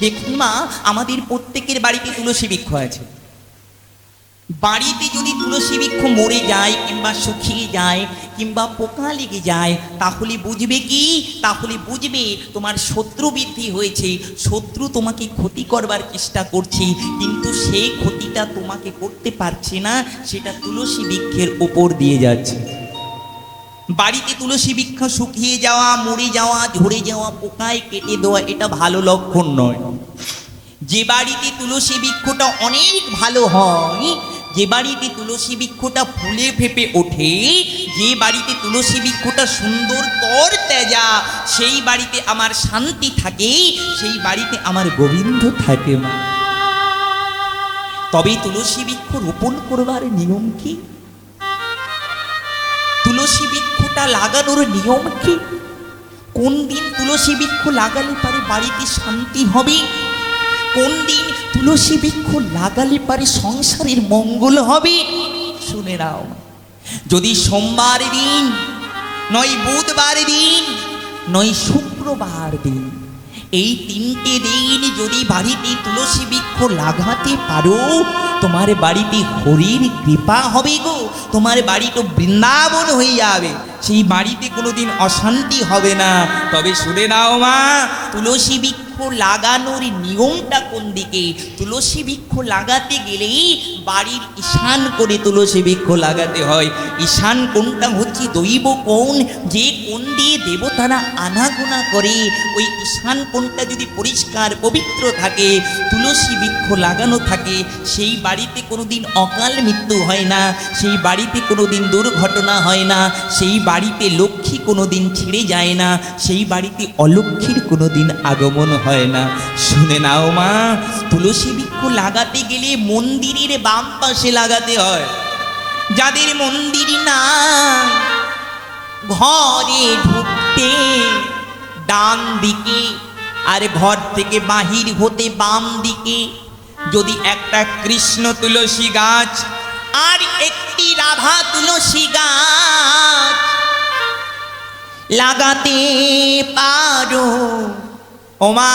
দেখুন মা আমাদের প্রত্যেকের বাড়িতে তুলসী বৃক্ষ আছে। বাড়িতে যদি তুলসী বৃক্ষ মরে যায়, কিংবা শুকিয়ে যায়, কিংবা পোকা লেগে যায়, তাহলে বুঝবে কি? তাহলে বুঝবে তোমার শত্রু বৃদ্ধি হয়েছে। শত্রু তোমাকে ক্ষতি করবার চেষ্টা করছে, কিন্তু সেই ক্ষতিটা তোমাকে করতে পারছে না, সেটা তুলসী বৃক্ষের ওপর দিয়ে যাচ্ছে। বাড়িতে তুলসী বৃক্ষ শুকিয়ে যাওয়া, মরে যাওয়া, ঝরে যাওয়া, পোকায় কেটে দেওয়া, এটা ভালো লক্ষণ নয়। যে বাড়িতে তুলসী বৃক্ষটা অনেক ভালো হয়, যে বাড়িতে তুলসী বৃক্ষটা ফুলে ফেপে ওঠে, যে বাড়িতে তুলসী বৃক্ষটা সুন্দর তর তেজা, সেই বাড়িতে আমার শান্তি থাকে, সেই বাড়িতে আমার গোবিন্দ থাকে মা। তবে তুলসী বৃক্ষ রোপণ করবার নিয়ম কি? তুলসী বৃক্ষটা লাগানোর নিয়ম কি? কোন দিন তুলসী বৃক্ষ লাগালে পারে বাড়িতে শান্তি হবে? কোন দিন তুলসী বৃক্ষ লাগালে পারে সংসারের মঙ্গল হবে? শুনে নাও। যদি সোমবার দিন, নয় বুধবার দিন, নয় শুক্রবার দিন এই তিনটে দিন যদি বাড়িতে তুলসী বৃক্ষ লাগাতে পারো, তোমার বাড়িতে হরির কৃপা হবে গো। তোমার বাড়ি তো বৃন্দাবন হয়ে যাবে। সেই বাড়িতে কোনোদিন অশান্তি হবে না। তবে শুনে নাও মা, তুলসী বৃক্ষ লাগানোর নিয়মটা কোন দিকে? তুলসী বৃক্ষ লাগাতে গেলেই বাড়ির ঈশান করে তুলসী বৃক্ষ লাগাতে হয়। ঈশান কোনটা হচ্ছে দৈব কোণ, যে কোণ দিয়ে দেবতারা আনাগোনা করে। ওই ঈশান কোণটা যদি পরিষ্কার, পবিত্র থাকে, তুলসী বৃক্ষ লাগানো থাকে, সেই বাড়িতে কোনোদিন অকাল মৃত্যু হয় না, সেই বাড়িতে কোনোদিন দুর্ঘটনা হয় না, সেই বাড়িতে লক্ষ্মী কোনো দিন ছিঁড়ে যায় না, সেই বাড়িতে অলক্ষ্মীর কোনো দিন আগমন হয় না। শুনে নাও মা, তুলসী বৃক্ষ লাগাতে গেলে মন্দিরের বাম পাশে লাগাতে হয়। যাদের মন্দির না ঘরে ঢুকতে ডান দিকে আর ঘর থেকে বাহির হতে বাম দিকে, যদি একটা কৃষ্ণ তুলসী গাছ আর একটি রাধা তুলসী গাছ লাগাতে পারো। ওমা,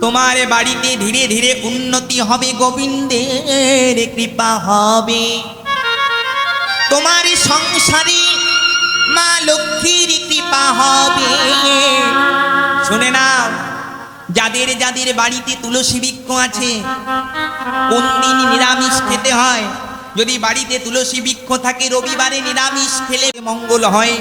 তোমার বাড়িতে ধীরে ধীরে উন্নতি হবে, গোবিন্দের কৃপা হবে। তোমার সংসারে মা লক্ষ্মীর কৃপা হবে। শুনে না যাদের যাদের বাড়িতে তুলসী বৃক্ষ আছে কোন দিন নিরামিষ খেতে হয়। যদি বাড়িতে তুলসী বৃক্ষ থাকে, রবিবারে নিরামিষ খেলে মঙ্গল হয়।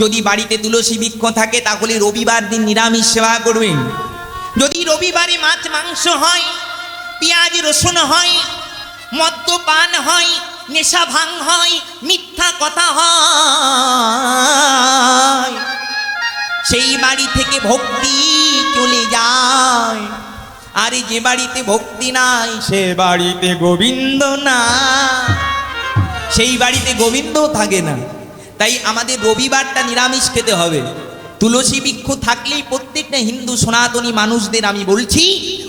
যদি বাড়িতে তুলসী বৃক্ষ থাকে, তাহলে রবিবার দিন নিরামিষ সেবা করবেন। যদি রবিবারে মাছ, মাংস হয়, পেঁয়াজ, রসুন হয়, মদ্যপান হয়, নেশা ভাঙ হয়, মিথ্যা কথা হয়, সেই বাড়ি থেকে ভক্তি চলে যায়। আর যে বাড়িতে ভক্তি নাই, সে বাড়িতে গোবিন্দ না সেই বাড়িতে গোবিন্দ থাকে না। তাই আমাদের রবিবারটা নিরামিষ খেতে হবে। তুলসী বৃক্ষ থাকলেই প্রত্যেকটা হিন্দু সনাতনী মানুষদের আমি বলছি,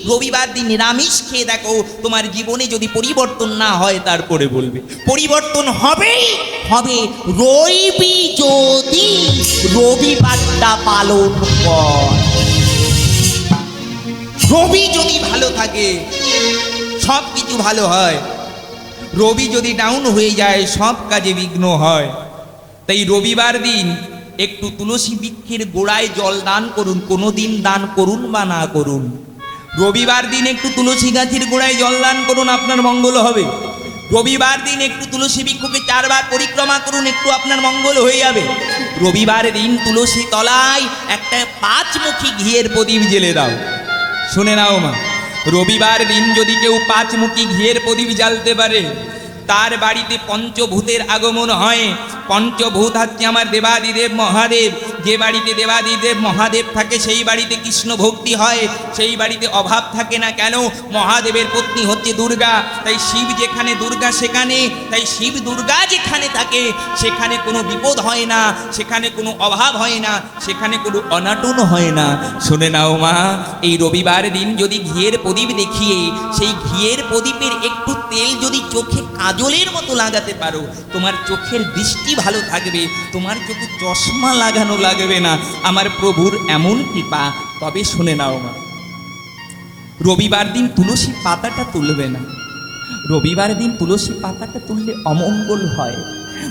রবিবার দিন নিরামিষ খেয়ে দেখো, তোমার জীবনে যদি পরিবর্তন না হয় তারপরে বলবে। পরিবর্তন হবে হবে রইবি যদি রবিবারটা পালন কর। রবি যদি ভালো থাকে সব কিছু ভালো হয়। রবি যদি ডাউন হয়ে যায়, সব কাজে বিঘ্ন হয়। তাই রবিবার দিন একটু তুলসী বৃক্ষের গোড়ায় জল দান করুন কোনো দিন দান করুন বা না করুন। রবিবার দিন একটু তুলসী গাছের গোড়ায় জল দান করুন, আপনার মঙ্গল হবে। রবিবার দিন একটু তুলসী বৃক্ষকে চারবার পরিক্রমা করুন, একটু আপনার মঙ্গল হয়ে যাবে। রবিবার দিন তুলসী তলায় একটা পাঁচমুখী ঘিয়ের প্রদীপ জেলে দাও। শুনে নাও মা, রবিবার দিন যদি কেউ পাঁচমুখী ঘিয়ের প্রদীপ জ্বালতে পারে তার বাড়িতে পঞ্চভূতের আগমন হয়। পঞ্চভূত হচ্ছে আমার দেবাদিদেব মহাদেব। যে বাড়িতে দেবাদিদেব মহাদেব থাকে, সেই বাড়িতে কৃষ্ণ ভক্তি হয়, সেই বাড়িতে অভাব থাকে না কেন? মহাদেবের পত্নী হচ্ছে দুর্গা। তাই শিব যেখানে দুর্গা, সেখানে। তাই শিব দুর্গা যেখানে থাকে, সেখানে কোনো বিপদ হয় না, সেখানে কোনো অভাব হয় না, সেখানে কোনো অনাটন হয় না। শুনে নাও মা, এই রবিবার দিন যদি ঘিয়ের প্রদীপ দেখিয়ে, সেই ঘিয়ের প্রদীপের একটু তেল যদি চোখে কাজলের মতো লাগাতে পারো, তোমার চোখের দৃষ্টি ভালো থাকবে, তোমার চোখে চশমা লাগানো লাগবে না। আমার প্রভুর এমন কৃপা, তবে শুনে নাও মা। রবিবার দিন তুলসী পাতাটা তুলবে না। রবিবার দিন তুলসী পাতাটা তুললে অমঙ্গল হয়।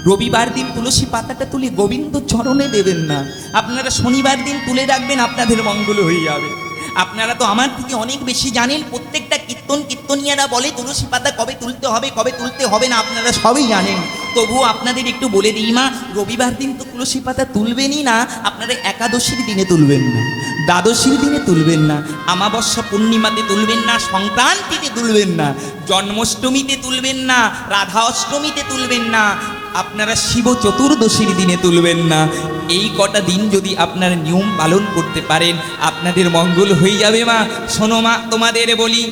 রবিবার দিন তুলসী পাতাটা তুলে গোবিন্দ চরণে দেবেন না। আপনারা শনিবার দিন তুলে রাখবেন, আপনাদের মঙ্গল হয়ে যাবে। আপনারা তো আমার থেকে অনেক বেশি জানেন, প্রত্যেকটা কীর্তন কীর্তনিয়ারা বলে, তুলসী পাতা কবে তুলতে হবে, কবে তুলতে হবে না, আপনারা সবই জানেন। তবুও আপনাদের একটু বলে দিই মা, রবিবার দিন তো তুলসী পাতা তুলবেনই না, আপনারা একাদশীর দিনে তুলবেন না, দ্বাদশীর দিনে তুলবেন না আমাবস্যা পূর্ণিমাতে তুলবেন না, সংক্রান্তিতে তুলবেন না, জন্মাষ্টমীতে তুলবেন না, রাধা অষ্টমীতে তুলবেন না, আপনারা শিব চতুর্দশীর দিনে তুলবেন না, এই কটা দিন যদি আপনারা নিয়ম পালন করতে পারেন, আপনাদের মঙ্গল হয়ে যাবে মা, শোনো মা, তোমাদের বলি,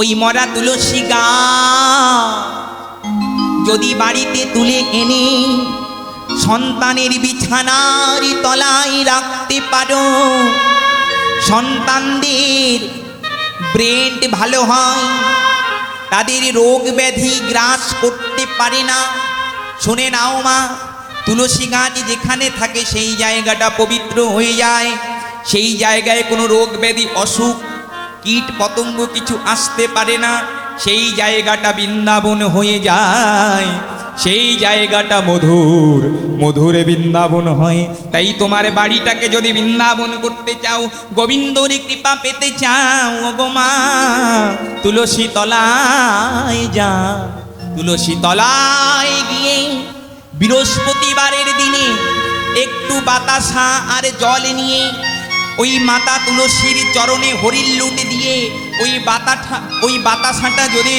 ওই মরা তুলসী গা যদি বাড়িতে তুলে এনে সন্তানের বিছানার তলায় রাখতে পারো। সন্তানদের ব্রেন ভালো হয়, তাদের রোগ ব্যাধি গ্রাস করতে পারে না। শুনে নাও মা, তুলসী গাছ যেখানে থাকে সেই জায়গাটা পবিত্র হয়ে যায়। সেই জায়গায় কোনো রোগ ব্যাধি, অসুখ কীট পতঙ্গ কিছু আসতে পারে না। সেই জায়গাটা বৃন্দাবন হয়ে যায়, সেই জায়গাটা মধুর, মধুরে বৃন্দাবন হয়। তাই তোমার বাড়িটাকে যদি বৃন্দাবন করতে চাও, গোবিন্দর কৃপা পেতে চাও, ও গো মা। তুলসী তলায় যা, তুলসী তলায় গিয়ে বৃহস্পতিবারের দিনে একটু বাতাসা আর জল নিয়ে ওই মাতা তুলসীর চরণে হরিল লুট দিয়ে ওই বাতাটা ওই বাতাসাটা যদি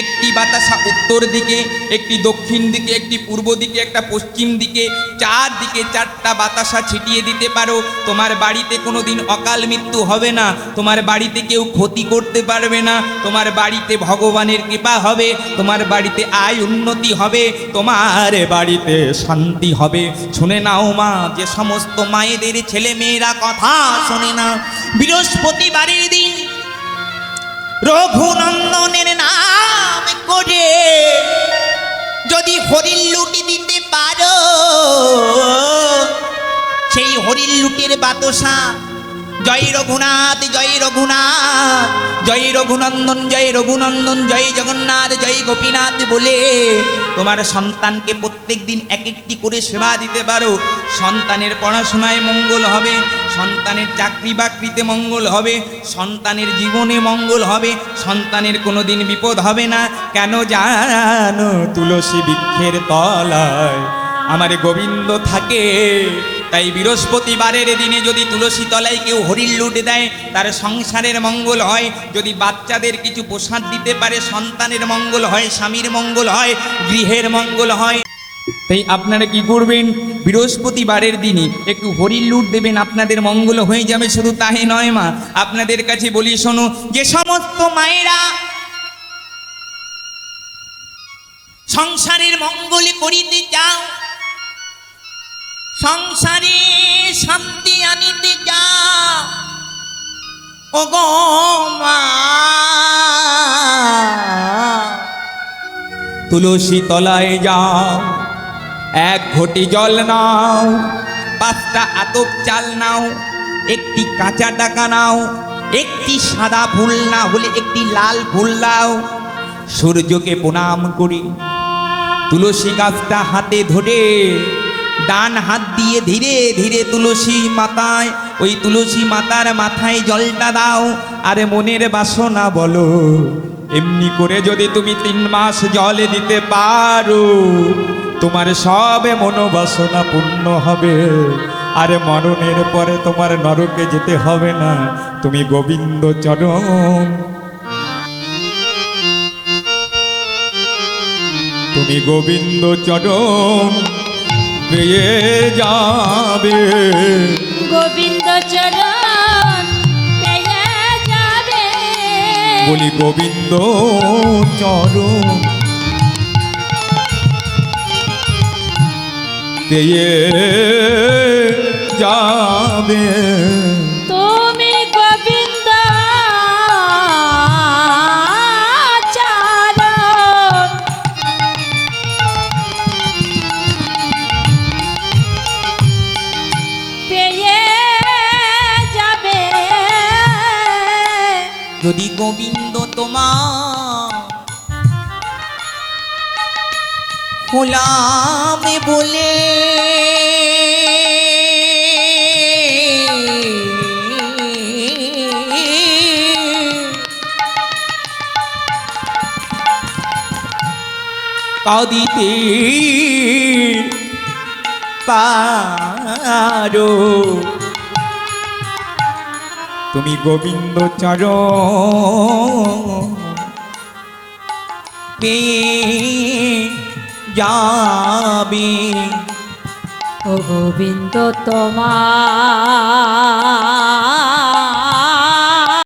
একটি বাতাসা উত্তর দিকে, একটি দক্ষিণ দিকে, একটি পূর্ব দিকে, একটা পশ্চিম দিকে চার দিকে চারটা বাতাসা ছিটিয়ে দিতে পারো, তোমার বাড়িতে কোনো দিন অকাল মৃত্যু হবে না, তোমার বাড়িতে কেউ ক্ষতি করতে পারবে না, তোমার বাড়িতে ভগবানের কৃপা হবে, তোমার বাড়িতে আয় উন্নতি হবে, তোমার বাড়িতে শান্তি হবে। শুনে নাও মা, যে সমস্ত মায়েদের ছেলে মেয়েরা কথা শোনে না, বৃহস্পতিবারের দিন রঘুনন্দনের নাম করে যদি হরিণ লুটি দিতে পারো সেই হরিণ লুটির বাতসা জয় রঘুনাথ জয় রঘুনাথ, জয় রঘুনন্দন জয় রঘুনন্দন, জয় জগন্নাথ, জয় গোপীনাথ বলে তোমার সন্তানকে প্রত্যেক দিন এক একটি করে সেবা দিতে পারো। সন্তানের পড়াশোনায় মঙ্গল হবে, সন্তানের চাকরি বাকরিতে মঙ্গল হবে, সন্তানের জীবনে মঙ্গল হবে, সন্তানের কোনো দিন বিপদ হবে না। কেন জানো তুলসী বৃক্ষের তলায় আমার গোবিন্দ থাকে? তাই বৃহস্পতিবারের দিনে যদি তুলসী তলায় কেউ হরিণ লুট দেয়, তার সংসারের মঙ্গল হয়। যদি বাচ্চাদের কিছু প্রসাদ দিতে পারে, সন্তানের মঙ্গল হয়, স্বামীর মঙ্গল হয়, গৃহের মঙ্গল হয়। তাই আপনারা কি করবেন? বৃহস্পতিবারের দিনই একটু হরিণ লুট দেবেন, আপনাদের মঙ্গল হয়ে যাবে, শুধু তাই নয় মা। আপনাদের কাছে বলি, শোনো, যে সমস্ত মায়েরা সংসারের মঙ্গল করিতে চাও সংসারে শান্তি আনিতে যাও ও গো তুলসী তলায় যাও, এক ঘটি জল নাও, পাঁচটা আতপ চাল নাও, একটি কাঁচা টাকা নাও, একটি সাদা ফুল না হলে একটি লাল ফুল দাও। সূর্যকে প্রণাম করি, তুলসী গাছটা হাতে ধরে ডান হাত দিয়ে ধীরে ধীরে তুলসী মাতায়, ওই তুলসী মাতার মাথায় জলটা দাও। আরে মনের বাসনা বলো, এমনি করে যদি তুমি তিন মাস জল দিতে পারো, তোমার সবে মনোবাসনা পূর্ণ হবে। আরে মরণের পরে তোমার নরকে যেতে হবে না, তুমি গোবিন্দ চরণ। তুমি গোবিন্দ চরণ। পেয়ে যাবে। গোবিন্দ চরণ পেয়ে যাবে। বলি গোবিন্দ চরণ পেয়ে যাবে। হোলামে বলে কাঁদিতে পারো। তুমি গোবিন্দ চর যাবে? ও গোবিন্দ তোমার